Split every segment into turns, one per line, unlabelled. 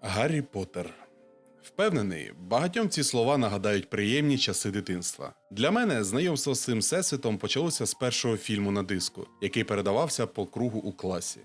Гаррі Поттер. Впевнений, багатьом ці слова нагадають приємні часи дитинства. Для мене знайомство з цим всесвітом почалося з першого фільму на диску, який передавався по кругу у класі.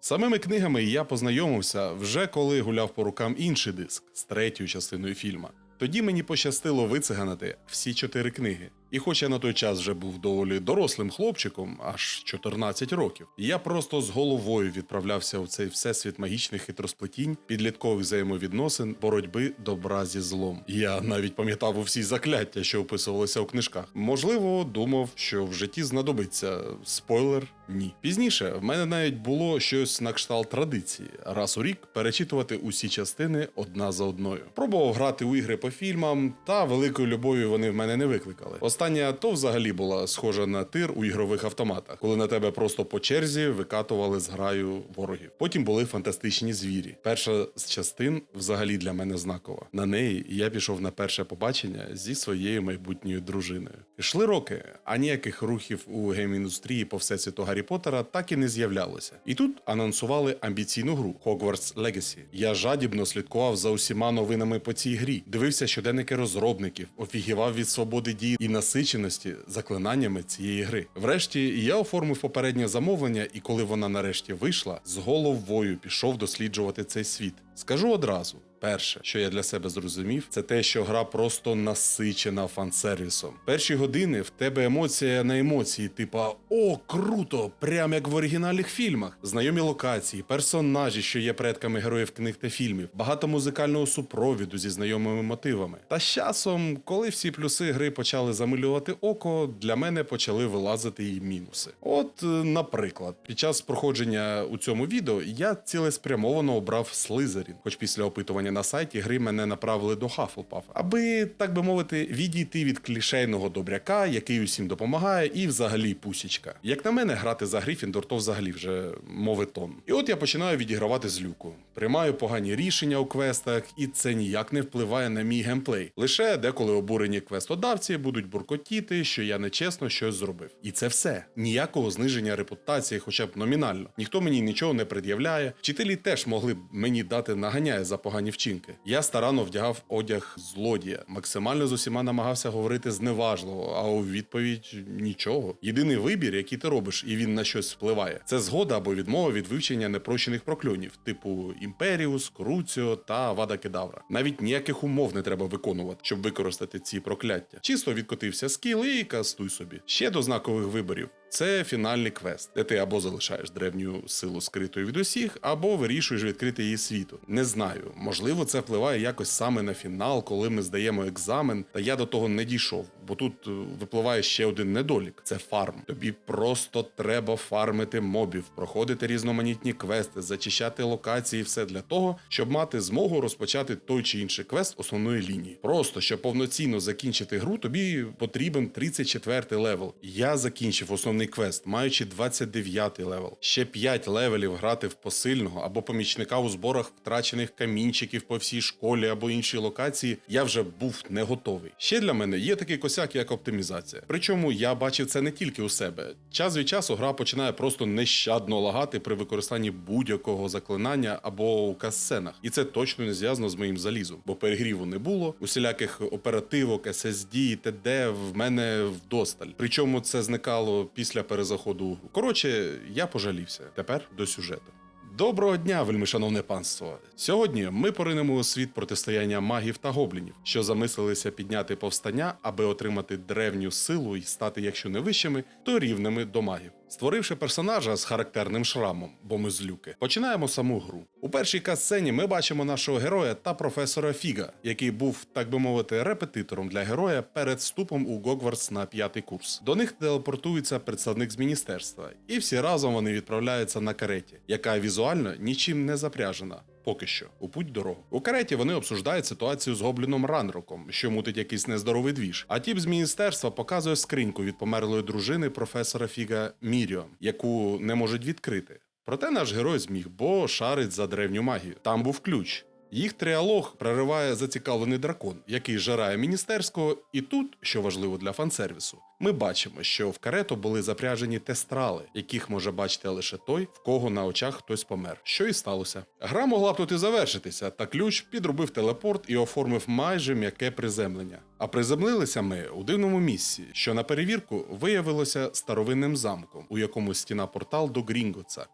Самими книгами я познайомився вже коли гуляв по рукам інший диск з третьою частиною фільма. Тоді мені пощастило вициганити всі чотири книги. І хоч я на той час вже був доволі дорослим хлопчиком, аж 14 років, я просто з головою відправлявся у цей всесвіт магічних хитросплетінь, підліткових взаємовідносин, боротьби добра зі злом. Я навіть пам'ятав усі закляття, що описувалися у книжках. Можливо, думав, що в житті знадобиться спойлер. Ні. Пізніше в мене навіть було щось на кшталт традиції раз у рік перечитувати усі частини одна за одною. Пробував грати у ігри по фільмам, та великої любові вони в мене не викликали. Остання то взагалі була схожа на тир у ігрових автоматах, коли на тебе просто по черзі викатували з граю ворогів. Потім були фантастичні звірі. Перша з частин взагалі для мене знакова. На неї я пішов на перше побачення зі своєю майбутньою дружиною. Пішли роки, а ніяких рухів у гейм-індустрії по всесвіту Гаррі Поттера так і не з'являлося. І тут анонсували амбіційну гру Hogwarts Legacy. Я жадібно слідкував за усіма новинами по цій грі, дивився щоденники розробників, офігівав від свободи дії і насиченості заклинаннями цієї гри. Врешті я оформив попереднє замовлення, і коли вона нарешті вийшла, з головою пішов досліджувати цей світ. Скажу одразу. Перше, що я для себе зрозумів, це те, що гра просто насичена фан-сервісом. Перші години в тебе емоція на емоції, типа О, круто! Прям як в оригінальних фільмах. Знайомі локації, персонажі, що є предками героїв книг та фільмів, багато музикального супровіду зі знайомими мотивами. Та з часом, коли всі плюси гри почали замилювати око, для мене почали вилазити і мінуси. От, е, наприклад, під час проходження у цьому відео я цілеспрямовано обрав Слизерін, хоч після опитування на сайті гри мене направили до Хафлпафа, аби, так би мовити, відійти від клішейного добряка, який усім допомагає, і взагалі пусічка. Як на мене, грати за Грифіндор, то взагалі вже моветон. І от я починаю відігравати злюку. Приймаю погані рішення у квестах, і це ніяк не впливає на мій геймплей. Лише деколи обурені квестодавці будуть буркотіти, що я нечесно щось зробив. І це все. Ніякого зниження репутації, хоча б номінально. Ніхто мені нічого не пред'являє. Вчителі теж могли б мені дати наганяє за погані вчинки. Я старанно вдягав одяг злодія, максимально з усіма намагався говорити зневажливо, а у відповідь нічого. Єдиний вибір, який ти робиш, і він на щось впливає, це згода або відмова від вивчення непрощених прокльонів, типу Імперіус, Круціо та Вада Кедавра. Навіть ніяких умов не треба виконувати, щоб використати ці прокляття. Чисто відкотився скіл і кастуй собі. Ще до знакових виборів. Це фінальний квест, де ти або залишаєш древню силу скритою від усіх, або вирішуєш відкрити її світу. Не знаю, можливо, це впливає якось саме на фінал, коли ми здаємо екзамен, та я до того не дійшов, бо тут е, випливає ще один недолік: це фарм. Тобі просто треба фармити мобів, проходити різноманітні квести, зачищати локації, все для того, щоб мати змогу розпочати той чи інший квест основної лінії. Просто щоб повноцінно закінчити гру, тобі потрібен 34 левел. Я закінчив основний квест, маючи 29 левел. Ще 5 левелів грати в посильного або помічника у зборах втрачених камінчиків по всій школі або іншій локації. Я вже був не готовий. Ще для мене є такий косяк, як оптимізація. Причому я бачив це не тільки у себе. Час від часу гра починає просто нещадно лагати при використанні будь-якого заклинання або у касценах. І це точно не зв'язано з моїм залізом, бо перегріву не було, усіляких оперативок, SSD, ТД в мене вдосталь. Причому це зникало після перезаходу гру. Коротше, я пожалівся. Тепер до сюжету. Доброго дня, вельмишановне панство! Сьогодні ми поринемо у світ протистояння магів та гоблінів, що замислилися підняти повстання, аби отримати древню силу і стати, якщо не вищими, то рівними до магів. Створивши персонажа з характерним шрамом, бо ми злюки, починаємо саму гру. У першій катсцені ми бачимо нашого героя та професора Фіга, який був, так би мовити, репетитором для героя перед вступом у Гогвартс на п'ятий курс. До них телепортується представник з міністерства, і всі разом вони відправляються на кареті, яка візуально нічим не запряжена. Поки що у путь дорогу. У кареті вони обсуждають ситуацію з гобліном Ранроком, що мутить якийсь нездоровий двіж. А тіп з міністерства показує скриньку від померлої дружини професора Фіга Міріон, яку не можуть відкрити. Проте наш герой зміг, бо шарить за древню магію. Там був ключ. Їх тріалог прориває зацікавлений дракон, який жарає міністерського, і тут, що важливо для фансервісу, ми бачимо, що в карету були запряжені тестрали, яких може бачити лише той, в кого на очах хтось помер. Що і сталося. Гра могла б тут і завершитися, та ключ підробив телепорт і оформив майже м'яке приземлення. А приземлилися ми у дивному місці, що на перевірку виявилося старовинним замком, у якому стіна портал до Грінгоца.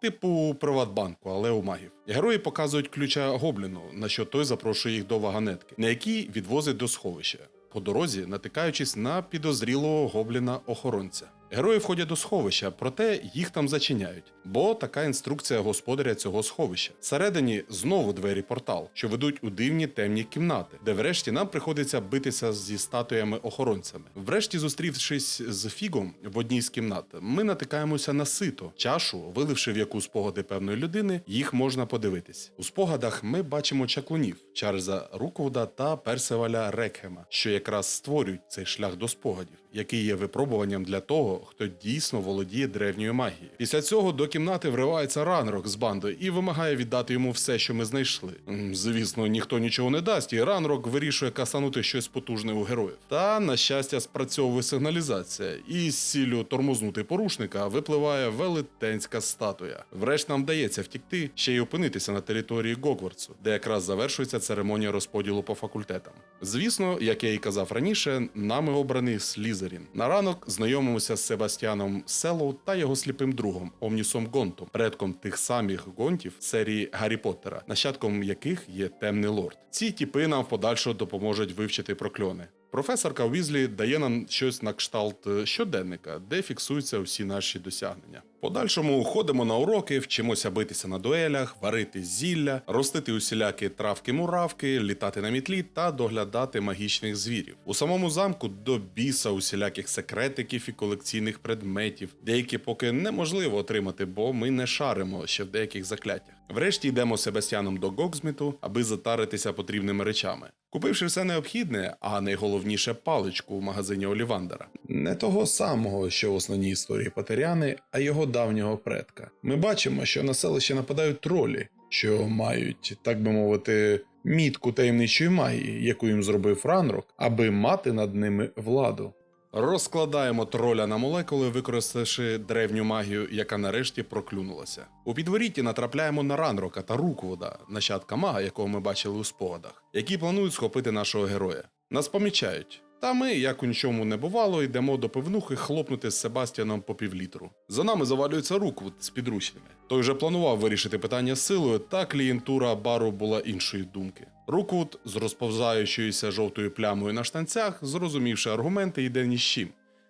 Типу Приватбанку, але у магів. Герої показують ключа гобліну, на що той запрошує їх до вагонетки, на якій відвозить до сховища. По дорозі натикаючись на підозрілого гобліна охоронця. Герої входять до сховища, проте їх там зачиняють, бо така інструкція господаря цього сховища. Всередині знову двері портал, що ведуть у дивні темні кімнати, де врешті нам приходиться битися зі статуями охоронцями. Врешті, зустрівшись з фігом в одній з кімнат, ми натикаємося на сито, чашу, виливши в яку спогади певної людини, їх можна подивитись. У спогадах ми бачимо чаклунів Чарльза Руквуда та Персеваля Рекхема, що якраз створюють цей шлях до спогадів, який є випробуванням для того, хто дійсно володіє древньою магією. Після цього до кімнати вривається ранрок з бандою і вимагає віддати йому все, що ми знайшли. Звісно, ніхто нічого не дасть, і ранрок вирішує касанути щось потужне у героїв. Та, на щастя, спрацьовує сигналізація, і з ціллю тормознути порушника випливає велетенська статуя. Врешті нам вдається втікти, ще й опинитися на території Гогвартсу, де якраз завершується церемонія розподілу по факультетам. Звісно, як я і казав раніше, нами обраний Слізерін. На ранок знайомимося з Себастьяном Селоу та його сліпим другом Омнісом Гонтом, предком тих самих гонтів серії Гаррі Поттера, нащадком яких є темний лорд. Ці тіпи нам в подальшому допоможуть вивчити прокльони. Професорка Уізлі дає нам щось на кшталт е, щоденника, де фіксуються всі наші досягнення. Подальшому ходимо на уроки, вчимося битися на дуелях, варити зілля, ростити усілякі травки-муравки, літати на мітлі та доглядати магічних звірів. У самому замку до біса усіляких секретиків і колекційних предметів, деякі поки неможливо отримати, бо ми не шаримо ще в деяких закляттях. Врешті йдемо з Себастьяном до Гоксміту, аби затаритися потрібними речами. Купивши все необхідне, а найголовніше паличку в магазині Олівандера. Не того самого, що в основній історії Патеряни, а його давнього предка. Ми бачимо, що на селище нападають тролі, що мають, так би мовити, мітку таємничої магії, яку їм зробив Ранрок, аби мати над ними владу. Розкладаємо троля на молекули, використавши древню магію, яка нарешті проклюнулася. У підворітті натрапляємо на ранрока та руквода, нащадка мага, якого ми бачили у спогадах, які планують схопити нашого героя. Нас помічають. Та ми, як у нічому не бувало, йдемо до пивнухи хлопнути з Себастьяном по півлітру. За нами завалюється Руквуд з підручними. Той вже планував вирішити питання силою, та клієнтура бару була іншої думки. Руквуд з розповзаючоюся жовтою плямою на штанцях, зрозумівши аргументи, йде ні з чим.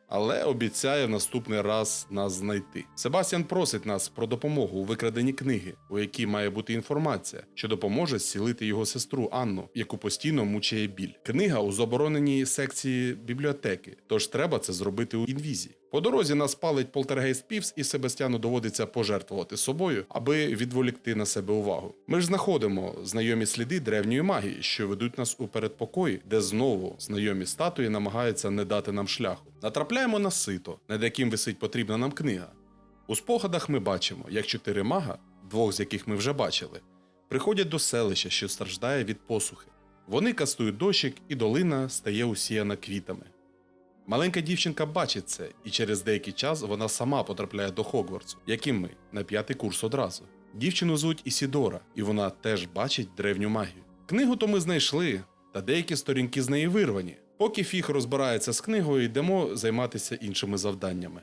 Але обіцяє в наступний раз нас знайти. Себастьян просить нас про допомогу у викраденні книги, у якій має бути інформація, що допоможе зцілити його сестру Анну, яку постійно мучає біль. Книга у забороненій секції бібліотеки, тож треба це зробити у інвізі. По дорозі нас палить полтергейст Півс, і Себастьяну доводиться пожертвувати собою, аби відволікти на себе увагу. Ми ж знаходимо знайомі сліди древньої магії, що ведуть нас у передпокої, де знову знайомі статуї намагаються не дати нам шляху. Натрапляємо на сито, над яким висить потрібна нам книга. У спогадах ми бачимо, як чотири мага, двох з яких ми вже бачили, приходять до селища, що страждає від посухи. Вони кастують дощик, і долина стає усіяна квітами. Маленька дівчинка бачить це, і через деякий час вона сама потрапляє до Хогвартсу, яким ми на п'ятий курс одразу. Дівчину звуть Ісідора, і вона теж бачить древню магію. Книгу то ми знайшли, та деякі сторінки з неї вирвані. Поки фіг розбирається з книгою, йдемо займатися іншими завданнями.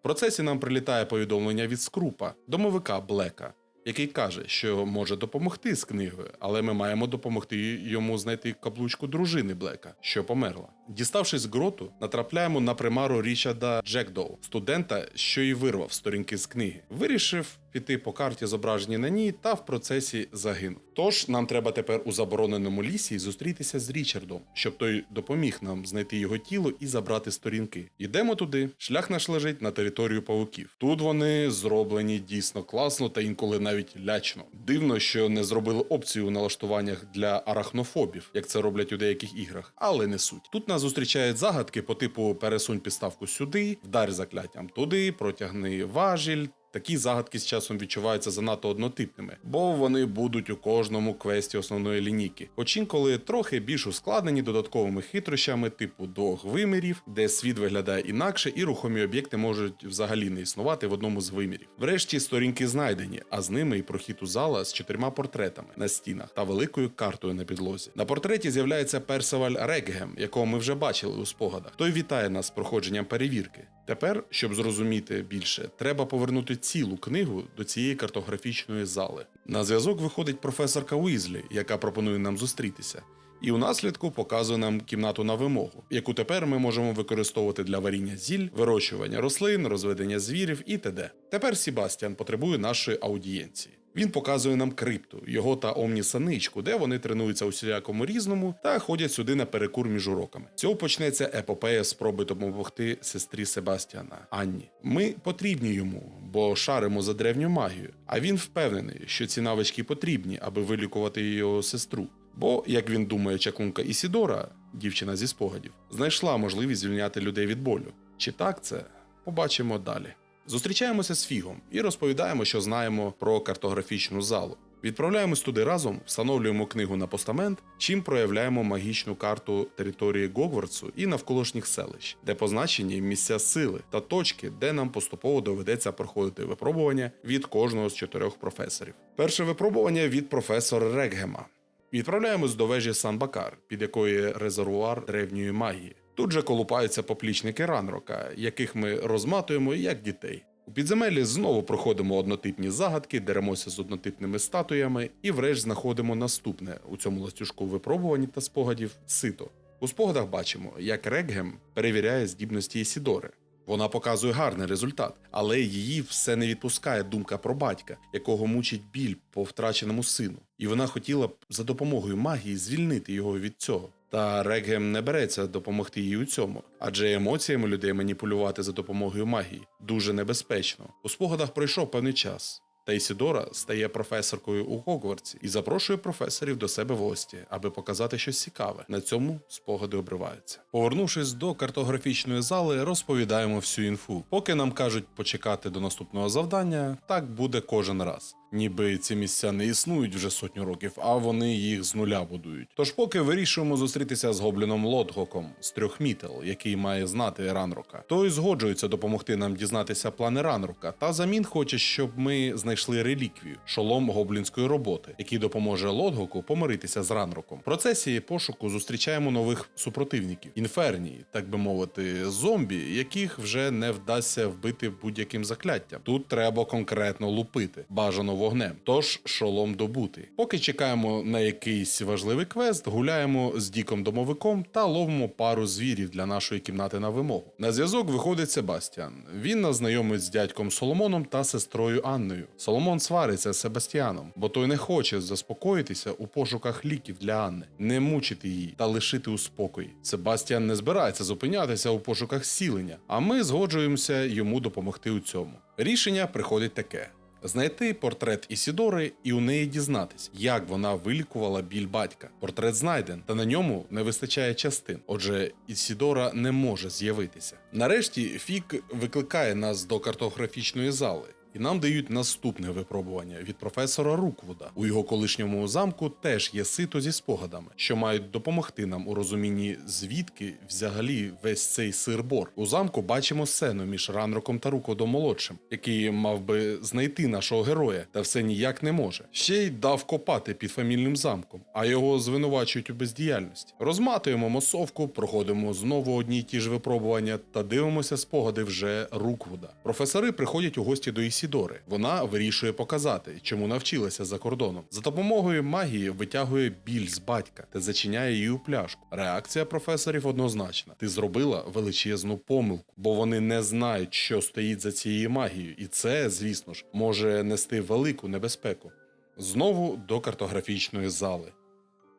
В процесі нам прилітає повідомлення від скрупа, домовика Блека, який каже, що може допомогти з книгою, але ми маємо допомогти йому знайти каблучку дружини Блека, що померла. Діставшись з гроту, натрапляємо на примару Річарда Джекдоу, студента, що й вирвав сторінки з книги. Вирішив піти по карті, зображеній на ній, та в процесі загинув. Тож нам треба тепер у забороненому лісі зустрітися з Річардом, щоб той допоміг нам знайти його тіло і забрати сторінки. Йдемо туди. Шлях наш лежить на територію павуків. Тут вони зроблені дійсно класно та інколи навіть лячно. Дивно, що не зробили опцію у налаштуваннях для арахнофобів, як це роблять у деяких іграх, але не суть. Тут нас зустрічають загадки по типу пересунь підставку сюди, вдарь закляттям туди, протягни важіль Такі загадки з часом відчуваються занадто однотипними, бо вони будуть у кожному квесті основної лінійки. Хоч інколи трохи більш ускладнені додатковими хитрощами, типу двох вимірів, де світ виглядає інакше, і рухомі об'єкти можуть взагалі не існувати в одному з вимірів. Врешті сторінки знайдені, а з ними і прохід у зала з чотирма портретами на стінах та великою картою на підлозі. На портреті з'являється Персеваль Рекгем, якого ми вже бачили у спогадах. Той вітає нас з проходженням перевірки. Тепер, щоб зрозуміти більше, треба повернути цілу книгу до цієї картографічної зали. На зв'язок виходить професорка Уізлі, яка пропонує нам зустрітися. І у наслідку показує нам кімнату на вимогу, яку тепер ми можемо використовувати для варіння зіль, вирощування рослин, розведення звірів і т.д. Тепер Сібастіан потребує нашої аудієнції. Він показує нам крипту, його та Омніса-ничку, де вони тренуються усілякому різному та ходять сюди на перекур між уроками. Цього почнеться епопея спроби допомогти сестрі Себастіана Анні. Ми потрібні йому, бо шаримо за древню магію. А він впевнений, що ці навички потрібні, аби вилікувати його сестру. Бо, як він думає, чаклунка Ісідора, дівчина зі спогадів, знайшла можливість звільняти людей від болю. Чи так це? Побачимо далі. Зустрічаємося з Фігом і розповідаємо, що знаємо про картографічну залу. Відправляємось туди разом, встановлюємо книгу на постамент, чим проявляємо магічну карту території Гогвардсу і навколишніх селищ, де позначені місця сили та точки, де нам поступово доведеться проходити випробування від кожного з чотирьох професорів. Перше випробування від професора Реггема. Відправляємось до вежі Сан-Бакар, під якою резервуар древньої магії. Тут же колупаються поплічники Ранрока, яких ми розматуємо як дітей. У підземеллі знову проходимо однотипні загадки, деремося з однотипними статуями і врешті знаходимо наступне у цьому ластюжку випробуванні та спогадів сито. У спогадах бачимо, як Реггем перевіряє здібності Ісідори. Вона показує гарний результат, але її все не відпускає думка про батька, якого мучить біль по втраченому сину, і вона хотіла б за допомогою магії звільнити його від цього. Та Регем не береться допомогти їй у цьому, адже емоціями людей маніпулювати за допомогою магії дуже небезпечно. У спогадах пройшов певний час. Та Ісідора стає професоркою у Гогвартсі і запрошує професорів до себе в гості, аби показати щось цікаве. На цьому спогади обриваються. Повернувшись до картографічної зали, розповідаємо всю інфу. Поки нам кажуть почекати до наступного завдання, так буде кожен раз. Ніби ці місця не існують вже сотню років, а вони їх з нуля будують. Тож, поки вирішуємо зустрітися з гобліном Лотгоком з трьох мітел, який має знати Ранрока, той згоджується допомогти нам дізнатися плани Ранрока, та замін хоче, щоб ми знайшли реліквію шолом гоблінської роботи, який допоможе Лотгоку помиритися з Ранроком. В процесі пошуку зустрічаємо нових супротивників інфернії, так би мовити, зомбі, яких вже не вдасться вбити будь-яким закляттям. Тут треба конкретно лупити, бажано вогнем. Тож шолом добути. Поки чекаємо на якийсь важливий квест, гуляємо з Діком домовиком та ловимо пару звірів для нашої кімнати на вимогу. На зв'язок виходить Себастьян. Він нас знайомить з дядьком Соломоном та сестрою Анною. Соломон свариться з Себастьяном, бо той не хоче заспокоїтися у пошуках ліків для Анни, не мучити її та лишити у спокої. Себастьян не збирається зупинятися у пошуках зцілення, а ми згоджуємося йому допомогти у цьому. Рішення приходить таке. Знайти портрет Ісідори і у неї дізнатись, як вона вилікувала біль батька. Портрет знайден, та на ньому не вистачає частин. Отже, Ісідора не може з'явитися. Нарешті Фік викликає нас до картографічної зали. І нам дають наступне випробування від професора Руквуда. У його колишньому замку теж є сито зі спогадами, що мають допомогти нам у розумінні, звідки взагалі весь цей сир-бор. У замку бачимо сцену між Ранроком та Руквудом молодшим, який мав би знайти нашого героя, та все ніяк не може. Ще й дав копати під фамільним замком, а його звинувачують у бездіяльності. Розматуємо мосовку, проходимо знову одні й ті ж випробування та дивимося спогади вже Руквуда. Професори приходять у гості до Ісідори. Вона вирішує показати, чому навчилася за кордоном. За допомогою магії витягує біль з батька та зачиняє її у пляшку. Реакція професорів однозначна: ти зробила величезну помилку, бо вони не знають, що стоїть за цією магією, і це, звісно ж, може нести велику небезпеку. Знову до картографічної зали.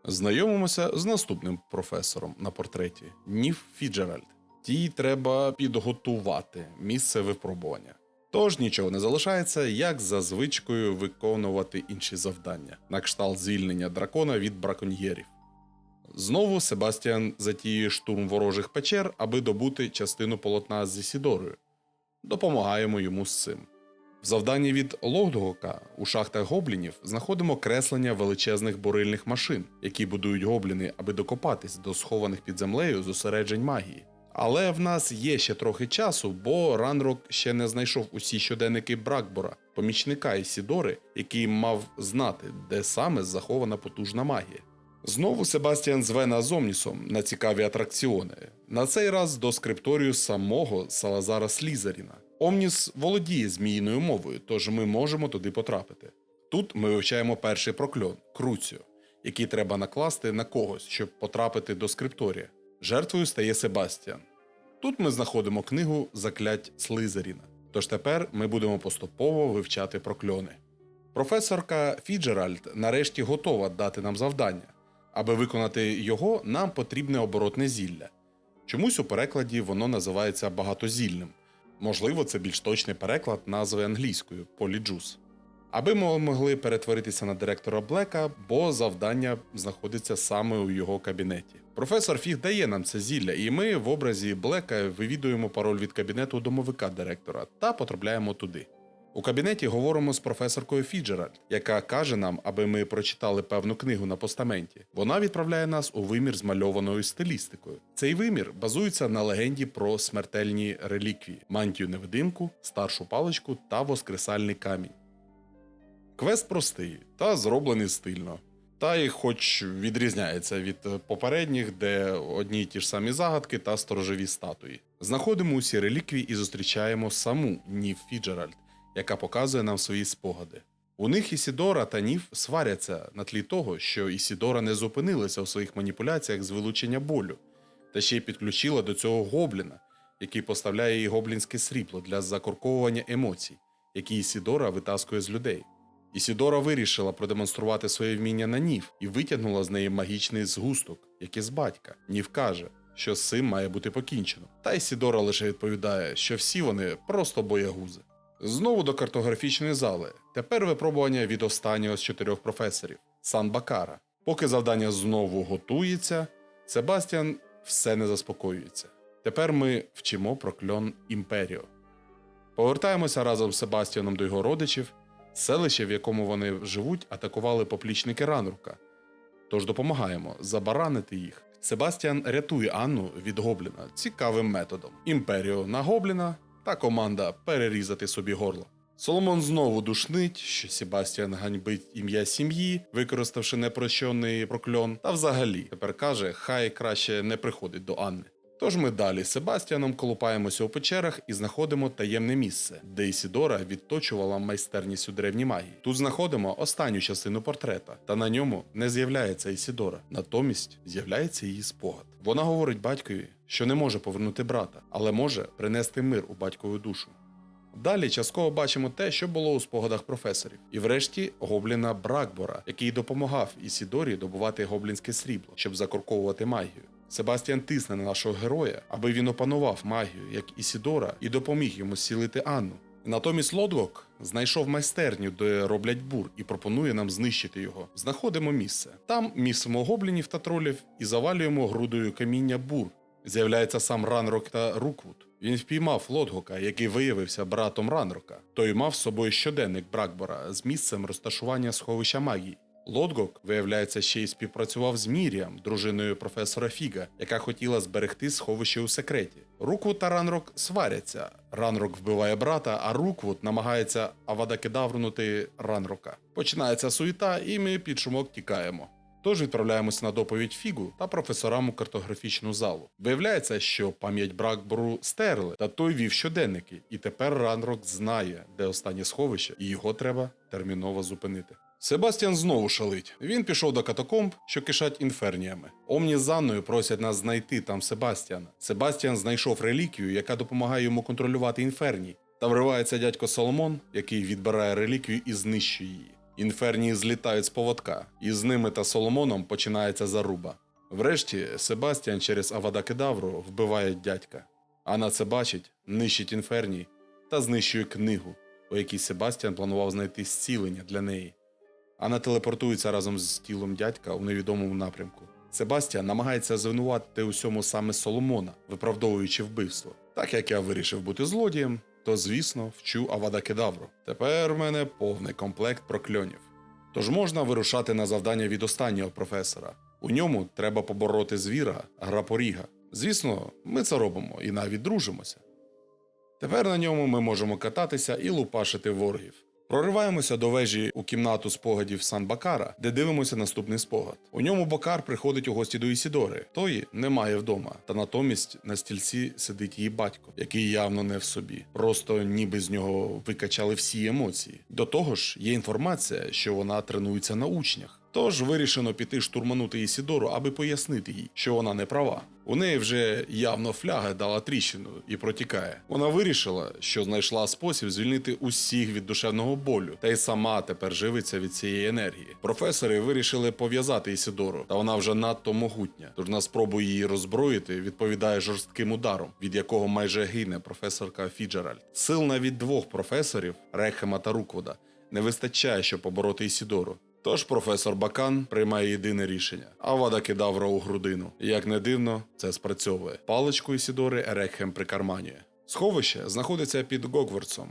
Знайомимося з наступним професором на портреті Ніф Фіджеральд. Тій треба підготувати місце випробування. Тож нічого не залишається, як за звичкою виконувати інші завдання, на кшталт звільнення дракона від браконьєрів. Знову Себастіан затіює штурм ворожих печер, аби добути частину полотна з Ісідорою. Допомагаємо йому з цим. В завданні від Логдгока у шахтах гоблінів знаходимо креслення величезних бурильних машин, які будують гобліни, аби докопатись до схованих під землею зосереджень магії. Але в нас є ще трохи часу, бо Ранрок ще не знайшов усі щоденники Бракбора, помічника Ісідори, який мав знати, де саме захована потужна магія. Знову Себастьян зве нас з Омнісом на цікаві атракціони. На цей раз до скрипторію самого Салазара Слізаріна. Омніс володіє зміїною мовою, тож ми можемо туди потрапити. Тут ми вивчаємо перший прокльон Круціо, який треба накласти на когось, щоб потрапити до скрипторія. Жертвою стає Себастьян. Тут ми знаходимо книгу Заклять Слизеріна. Тож тепер ми будемо поступово вивчати прокльони. Професорка Фіджеральд нарешті готова дати нам завдання. Аби виконати його, нам потрібне оборотне зілля. Чомусь у перекладі воно називається багатозільним. Можливо, це більш точний переклад назви англійською поліджус. Аби ми могли перетворитися на директора Блека, бо завдання знаходиться саме у його кабінеті. Професор Фіг дає нам це зілля, і ми в образі Блека вивідуємо пароль від кабінету домовика директора та потрапляємо туди. У кабінеті говоримо з професоркою Фіджеральд, яка каже нам, аби ми прочитали певну книгу на постаменті. Вона відправляє нас у вимір з мальованою стилістикою. Цей вимір базується на легенді про смертельні реліквії: мантію невидимку, старшу паличку та воскресальний камінь. Квест простий та зроблений стильно. Та й хоч відрізняється від е, попередніх, де одні й ті ж самі загадки та сторожові статуї. Знаходимо усі реліквії і зустрічаємо саму Нів Фіджеральд, яка показує нам свої спогади. У них Ісідора та Нів сваряться на тлі того, що Ісідора не зупинилася у своїх маніпуляціях з вилучення болю, та ще й підключила до цього гобліна, який поставляє їй гоблінське срібло для закорковування емоцій, які Ісідора витаскує з людей. Ісідора вирішила продемонструвати своє вміння на Нів і витягнула з неї магічний згусток, як із батька. Нів каже, що з цим має бути покінчено. Та Ісідора лише відповідає, що всі вони просто боягузи. Знову до картографічної зали. Тепер випробування від останнього з чотирьох професорів Сан Бакара. Поки завдання знову готується, Себастьян все не заспокоюється. Тепер ми вчимо про кльон Імперіо. Повертаємося разом з Себастьяном до його родичів. Селище, в якому вони живуть, атакували поплічники Ранрука. Тож допомагаємо забаранити їх. Себастьян рятує Анну від гобліна цікавим методом: імперіо на гобліна та команда перерізати собі горло. Соломон знову душнить, що Себастьян ганьбить ім'я сім'ї, використавши непрощений прокльон, та взагалі тепер каже, хай краще не приходить до Анни. Тож ми далі з Себастьяном колупаємося у печерах і знаходимо таємне місце, де Ісідора відточувала майстерність у древній магії. Тут знаходимо останню частину портрета, та на ньому не з'являється Ісідора. Натомість з'являється її спогад. Вона говорить батькові, що не може повернути брата, але може принести мир у батькову душу. Далі частково бачимо те, що було у спогадах професорів, і врешті гобліна Бракбора, який допомагав Ісідорі добувати гоблінське срібло, щоб закорковувати магію. Себастьян тисне на нашого героя, аби він опанував магію, як Ісідора, і допоміг йому зцілити Анну. Натомість Лодвок знайшов майстерню, де роблять бур, і пропонує нам знищити його. Знаходимо місце. Там місимо гоблінів та тролів і завалюємо грудою каміння бур. З'являється сам Ранрок та Руквуд. Він впіймав Лодгока, який виявився братом Ранрока. Той мав з собою щоденник Бракбора з місцем розташування сховища магії. Лодгок, виявляється, ще й співпрацював з Міріам, дружиною професора Фіга, яка хотіла зберегти сховище у секреті. Руквуд та Ранрок сваряться. Ранрок вбиває брата, а Руквуд намагається авадакедаврнути Ранрока. Починається суєта, і ми під шумок тікаємо. Тож відправляємося на доповідь Фігу та професорам у картографічну залу. Виявляється, що пам'ять Бракбору стерли, та той вів щоденники, і тепер Ранрок знає, де останнє сховище, і його треба терміново зупинити. Себастьян знову шалить. Він пішов до катакомб, що кишать інферніями. Омні з Анною просять нас знайти там Себастьяна. Себастьян знайшов реліквію, яка допомагає йому контролювати інферній. Та вривається дядько Соломон, який відбирає реліквію і знищує її. Інфернії злітають з поводка, і з ними та Соломоном починається заруба. Врешті Себастьян через Авадакедавру вбиває дядька. Анна це бачить, нищить інферній та знищує книгу, у якій Себастьян планував знайти зцілення для неї. Анна телепортується разом з тілом дядька у невідомому напрямку. Себастьян намагається звинуватити усьому саме Соломона, виправдовуючи вбивство. Так як я вирішив бути злодієм, то звісно вчу Авада Кедавру. Тепер в мене повний комплект прокльонів. Тож можна вирушати на завдання від останнього професора. У ньому треба побороти звіра, грапоріга. Звісно, ми це робимо і навіть дружимося. Тепер на ньому ми можемо кататися і лупашити ворогів. Прориваємося до вежі у кімнату спогадів Сан Бакара, де дивимося наступний спогад. У ньому Бакар приходить у гості до Ісідори. Тої немає вдома, та натомість на стільці сидить її батько, який явно не в собі. Просто ніби з нього викачали всі емоції. До того ж, є інформація, що вона тренується на учнях. Тож вирішено піти штурманути Ісідору, аби пояснити їй, що вона не права. У неї вже явно фляга дала тріщину і протікає. Вона вирішила, що знайшла спосіб звільнити усіх від душевного болю, та й сама тепер живиться від цієї енергії. Професори вирішили пов'язати Ісідору, та вона вже надто могутня. Тож на спробу її роззброїти відповідає жорстким ударом, від якого майже гине професорка Фіджеральд. Сил навіть двох професорів Рехема та Руквода не вистачає, щоб побороти Ісідору. Тож професор Бакан приймає єдине рішення. Авада кидав у грудину. Як не дивно, це спрацьовує. Паличку Ісідори Ерекхем прикарманює. Сховище знаходиться під Гогвардсом.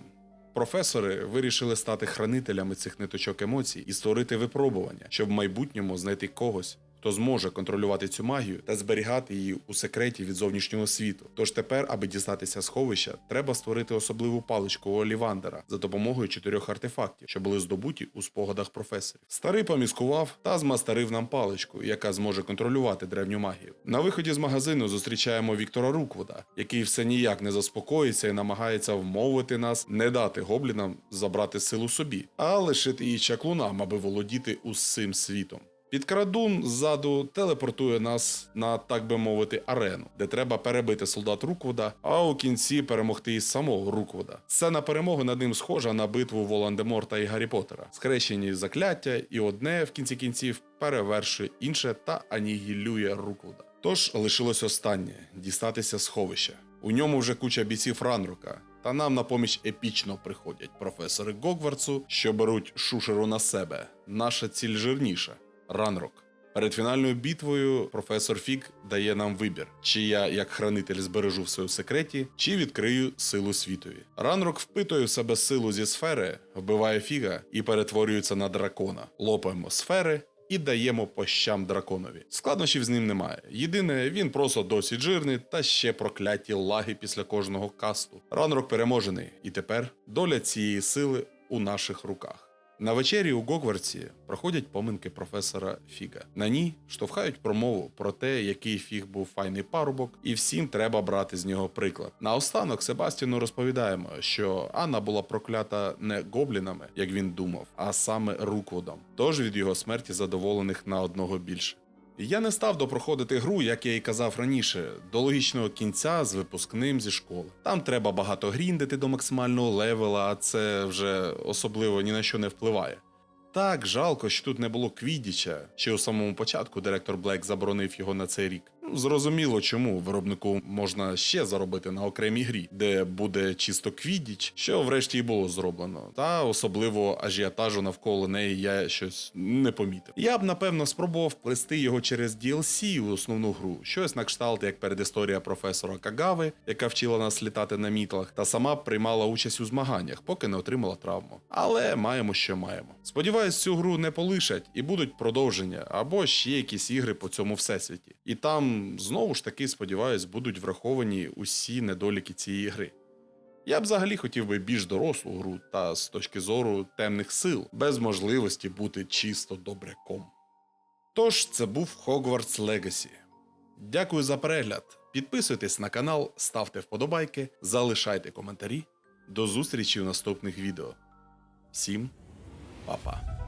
Професори вирішили стати хранителями цих ниточок емоцій і створити випробування, щоб в майбутньому знайти когось, хто зможе контролювати цю магію та зберігати її у секреті від зовнішнього світу. Тож тепер, аби дістатися сховища, треба створити особливу паличку Олівандера за допомогою чотирьох артефактів, що були здобуті у спогадах професорів. Старий поміскував та змастерив нам паличку, яка зможе контролювати древню магію. На виході з магазину зустрічаємо Віктора Руквода, який все ніяк не заспокоїться і намагається вмовити нас не дати гоблінам забрати силу собі, а лишити її чаклунам, аби володіти усім світом. Підкрадун ззаду телепортує нас на, так би мовити, арену, де треба перебити солдат Руквода, а у кінці перемогти і самого Руквода. Сцена перемоги над ним схожа на битву Волан-де-Морта і Гаррі Поттера. Скрещені закляття, і одне в кінці кінців перевершує інше та анігілює Руквода. Тож лишилось останнє дістатися сховища. У ньому вже куча бійців Ранрука. Та нам на поміч епічно приходять професори Гогвардсу, що беруть шушеру на себе. Наша ціль жирніша. Ранрок. Перед фінальною битвою професор Фік дає нам вибір: чи я, як хранитель, збережу все у секреті, чи відкрию силу світові. Ранрок впитує в себе силу зі сфери, вбиває фіга і перетворюється на дракона. Лопаємо сфери. І даємо по щам драконові. Складнощів з ним немає. Єдине, він просто досить жирний та ще прокляті лаги після кожного касту. Ранрок переможений, і тепер доля цієї сили у наших руках. На вечері у Гогвардсі проходять поминки професора Фіга. На ній штовхають промову про те, який фіг був файний парубок, і всім треба брати з нього приклад. Наостанок Себастіну розповідаємо, що Анна була проклята не гоблінами, як він думав, а саме Рукводом. Тож від його смерті задоволених на одного більше. Я не став допроходити гру, як я і казав раніше, до логічного кінця з випускним зі школи. Там треба багато гріндити до максимального левела, а це вже особливо ні на що не впливає. Так, жалко, що тут не було квідіча. Ще у самому початку директор Блек заборонив його на цей рік. Ну, зрозуміло, чому виробнику можна ще заробити на окремій грі, де буде чисто квідіч, що врешті і було зроблено. Та особливо ажіотажу навколо неї я щось не помітив. Я б напевно спробував плести його через DLC у основну гру, щось на кшталт, як передісторія професора Кагави, яка вчила нас літати на мітлах, та сама приймала участь у змаганнях, поки не отримала травму. Але маємо, що маємо. Сподіваюсь, цю гру не полишать і будуть продовження або ще якісь ігри по цьому всесвіті. І там знову ж таки, сподіваюсь, будуть враховані усі недоліки цієї гри. Я б взагалі хотів би більш дорослу гру та з точки зору темних сил, без можливості бути чисто добряком. Тож це був Hogwarts Legacy. Дякую за перегляд. Підписуйтесь на канал, ставте вподобайки, залишайте коментарі. До зустрічі в наступних відео. Всім па-па.